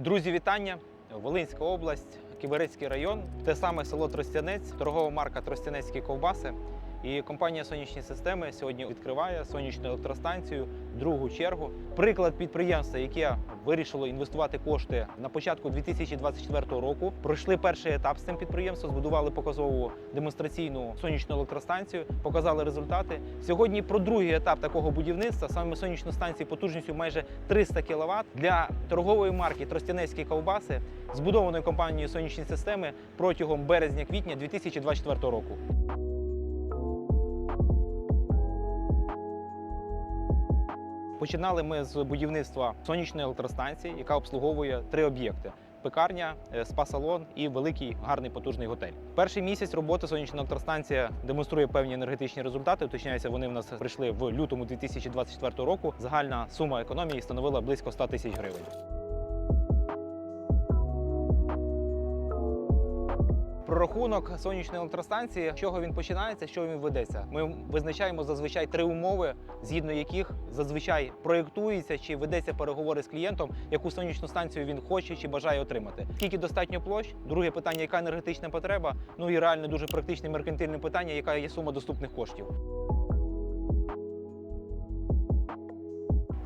Друзі, вітання! Волинська область, Ківерецький район, те саме село Тростянець, торгова марка Тростянецькі ковбаси. І компанія Сонячні системи сьогодні відкриває сонячну електростанцію другу чергу. Приклад підприємства, яке вирішило інвестувати кошти на початку 2024 року. Пройшли перший етап з цим підприємством, збудували показову демонстраційну сонячну електростанцію, показали результати. Сьогодні про другий етап такого будівництва, саме сонячну станцію потужністю майже 300 кВт для торгової марки Тростянецькі ковбаси, збудованої компанією Сонячні системи протягом березня-квітня 2024 року. Починали ми з будівництва сонячної електростанції, яка обслуговує три об'єкти: пекарня, е, спа-салон і великий гарний потужний готель. Перший місяць роботи сонячна електростанція демонструє певні енергетичні результати. Уточняється, вони в нас прийшли в лютому 2024 року. Загальна сума економії становила близько 100 тисяч гривень. Прорахунок сонячної електростанції, з чого він починається, з чого він ведеться. Ми визначаємо зазвичай три умови, згідно яких зазвичай проєктується чи ведеться переговори з клієнтом, яку сонячну станцію він хоче чи бажає отримати. Скільки достатньо площ? Друге питання, яка енергетична потреба? Ну і реально дуже практичне меркантильне питання, яка є сума доступних коштів.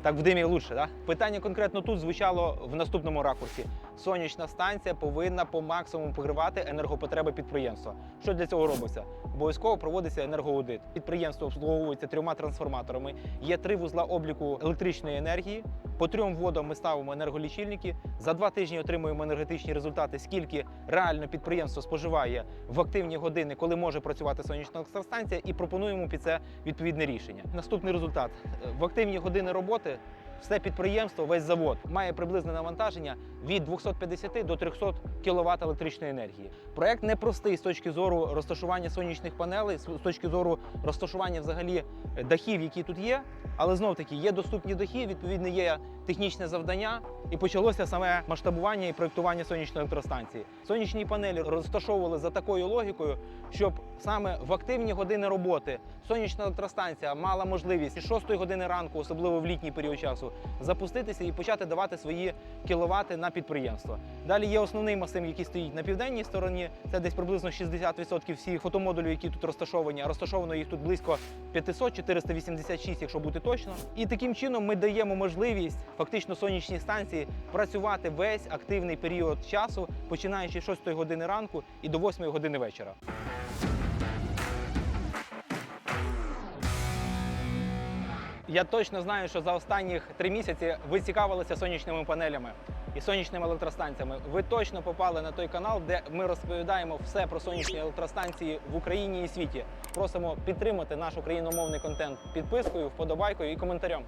Так в димі лучше, да? Питання конкретно тут звучало в наступному ракурсі. Сонячна станція повинна по максимуму покривати енергопотреби підприємства. Що для цього робиться? Обов'язково проводиться енергоаудит. Підприємство обслуговується трьома трансформаторами. Є три вузла обліку електричної енергії. По трьом водам ми ставимо енерголічильники. За два тижні отримуємо енергетичні результати, скільки реально підприємство споживає в активні години, коли може працювати сонячна електростанція, і пропонуємо під це відповідне рішення. Наступний результат в активні години роботи. Все підприємство, весь завод має приблизне навантаження від 250 до 300 кВт електричної енергії. Проект непростий з точки зору розташування сонячних панелей, з точки зору розташування взагалі дахів, які тут є. Але знов таки є доступні дахи, відповідно є технічне завдання, і почалося саме масштабування і проектування сонячної електростанції. Сонячні панелі розташовували за такою логікою, щоб саме в активні години роботи сонячна електростанція мала можливість з 6 години ранку, особливо в літній період часу, запуститися і почати давати свої кіловати на підприємство. Далі є основний масив, який стоїть на південній стороні. Це десь приблизно 60% всіх фотомодулів, які тут розташовані. Розташовано їх тут близько 500, 486, якщо бути точно. І таким чином ми даємо можливість фактично сонячній станції працювати весь активний період часу, починаючи з 6 години ранку і до 8 години вечора. Я точно знаю, що за останніх три місяці ви цікавилися сонячними панелями і сонячними електростанціями. Ви точно попали на той канал, де ми розповідаємо все про сонячні електростанції в Україні і світі. Просимо підтримати наш україномовний контент підпискою, вподобайкою і коментарем.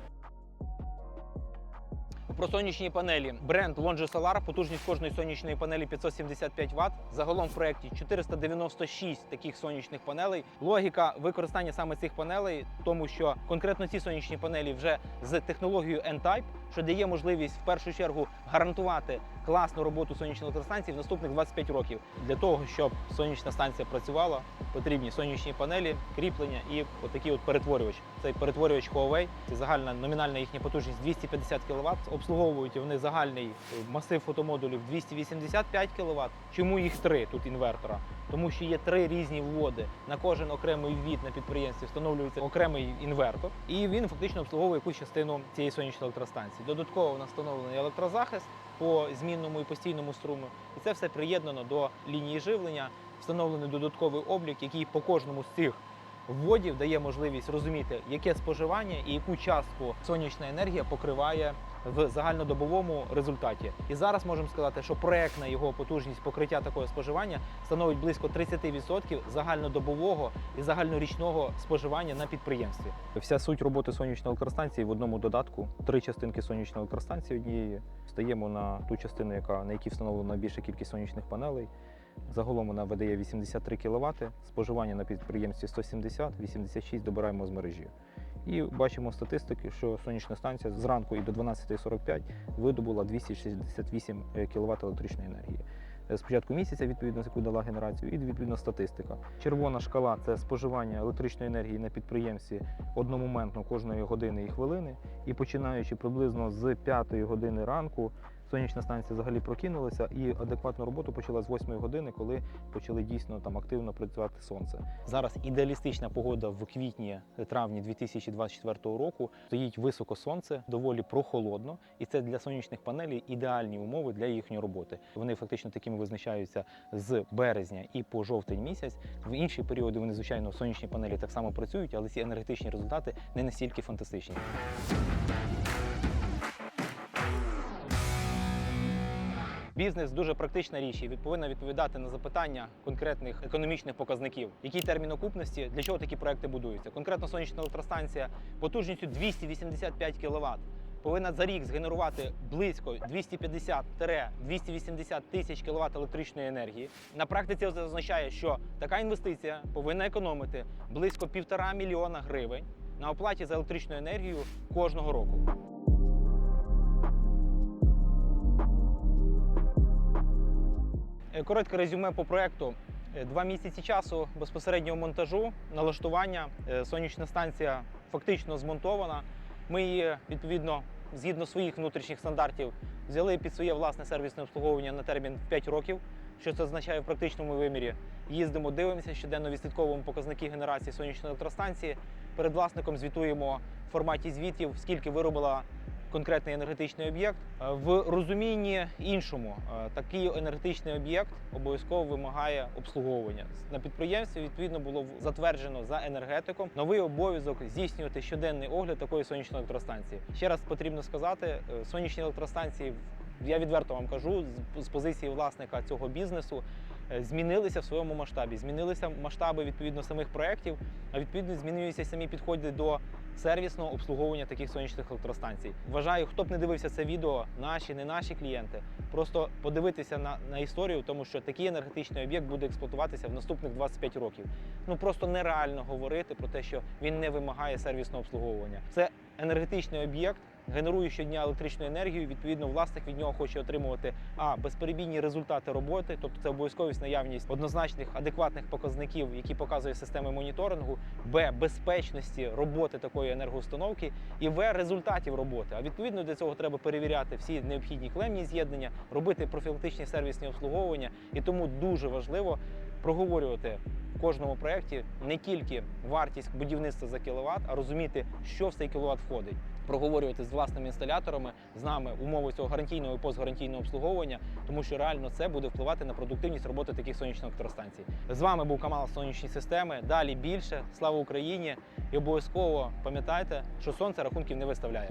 Про сонячні панелі. Бренд Longe Solar, потужність кожної сонячної панелі 575 Вт. Загалом в проєкті 496 таких сонячних панелей. Логіка використання саме цих панелей, тому що конкретно ці сонячні панелі вже з технологією N-Type, що дає можливість в першу чергу гарантувати класну роботу сонячної електростанції в наступних 25 років. Для того, щоб сонячна станція працювала, потрібні сонячні панелі, кріплення і отакий от перетворювач. Цей перетворювач Huawei, це загальна номінальна їхня потужність 250 кВт. Обслуговують вони загальний масив фотомодулів 285 кВт. Чому їх три тут інвертора? Тому що є три різні вводи. На кожен окремий ввід на підприємстві встановлюється окремий інвертор, і він фактично обслуговує якусь частину цієї сонячної електростанції. Додатково у нас встановлений електрозахист по змінному і постійному струму. І це все приєднано до лінії живлення, встановлений додатковий облік, який по кожному з цих вводів дає можливість розуміти, яке споживання і яку частку сонячна енергія покриває в загальнодобовому результаті. І зараз можемо сказати, що проектна його потужність покриття такого споживання становить близько 30% загальнодобового і загальнорічного споживання на підприємстві. Вся суть роботи сонячної електростанції в одному додатку. Три частинки сонячної електростанції однієї. Стаємо на ту частину, яка на якій встановлена більша кількість сонячних панелей. Загалом вона видає 83 кВт, споживання на підприємстві 170, 86 добираємо з мережі. І бачимо статистики, що сонячна станція зранку і до 12.45 видобула 268 кВт електричної енергії. З початку місяця, відповідно, яку дала генерацію, і відповідно статистика. Червона шкала це споживання електричної енергії на підприємстві одномоментно кожної години і хвилини. І починаючи приблизно з 5 години ранку сонячна станція взагалі прокинулася і адекватну роботу почала з 8 години, коли почали дійсно там активно працювати сонце. Зараз ідеалістична погода в квітні травні 2024 року. Стоїть високо сонце, доволі прохолодно, і це для сонячних панелей ідеальні умови для їхньої роботи. Вони фактично такими визначаються з березня і по жовтень місяць. В інші періоди вони, звичайно, сонячні панелі так само працюють, але ці енергетичні результати не настільки фантастичні. Бізнес дуже практична річ і повинна відповідати на запитання конкретних економічних показників. Який термін окупності, для чого такі проекти будуються? Конкретно сонячна електростанція потужністю 285 кВт повинна за рік згенерувати близько 250-280 тисяч кВт електричної енергії. На практиці це означає, що така інвестиція повинна економити близько півтора мільйона гривень на оплаті за електричну енергію кожного року. Коротке резюме по проекту. Е, Два місяці часу безпосереднього монтажу, налаштування. Е, Сонячна станція фактично змонтована. Ми її відповідно згідно своїх внутрішніх стандартів взяли під своє власне сервісне обслуговування на термін в 5 років. Що це означає в практичному вимірі? Їздимо, дивимося, щоденно відслідковуємо показники генерації сонячної електростанції. Перед власником звітуємо в форматі звітів, скільки виробила конкретний енергетичний об'єкт. Е, В розумінні іншому е, такий енергетичний об'єкт обов'язково вимагає обслуговування. На підприємстві відповідно було затверджено за енергетиком новий обов'язок здійснювати щоденний огляд такої сонячної електростанції. Ще раз потрібно сказати, е, сонячні електростанції. Я відверто вам кажу з- позиції власника цього бізнесу змінилися в своєму масштабі. Змінилися масштаби відповідно самих проєктів, а відповідно змінилися самі підходи до сервісного обслуговування таких сонячних електростанцій. Вважаю, хто б не дивився це відео, наші, не наші клієнти, просто подивитися на, на історію, тому що такий енергетичний об'єкт буде експлуатуватися в наступних 25 років. Ну просто нереально говорити про те, що він не вимагає сервісного обслуговування. Це енергетичний об'єкт. Генерує щодня електричну енергію, відповідно, власник від нього хоче отримувати а безперебійні результати роботи, тобто це обов'язковість наявність однозначних адекватних показників, які показує системи моніторингу, б безпечності роботи такої енергоустановки, і в результатів роботи. А відповідно для цього треба перевіряти всі необхідні клемні з'єднання, робити профілактичні сервісні обслуговування. І тому дуже важливо проговорювати в кожному проєкті не тільки вартість будівництва за кіловат, а розуміти, що в цей кіловат входить. Проговорювати з власними інсталяторами, з нами умови цього гарантійного і постгарантійного обслуговування, тому що реально це буде впливати на продуктивність роботи таких сонячних електростанцій. З вами був канал Сонячні системи. Далі більше. Слава Україні! І обов'язково пам'ятайте, що сонце рахунків не виставляє.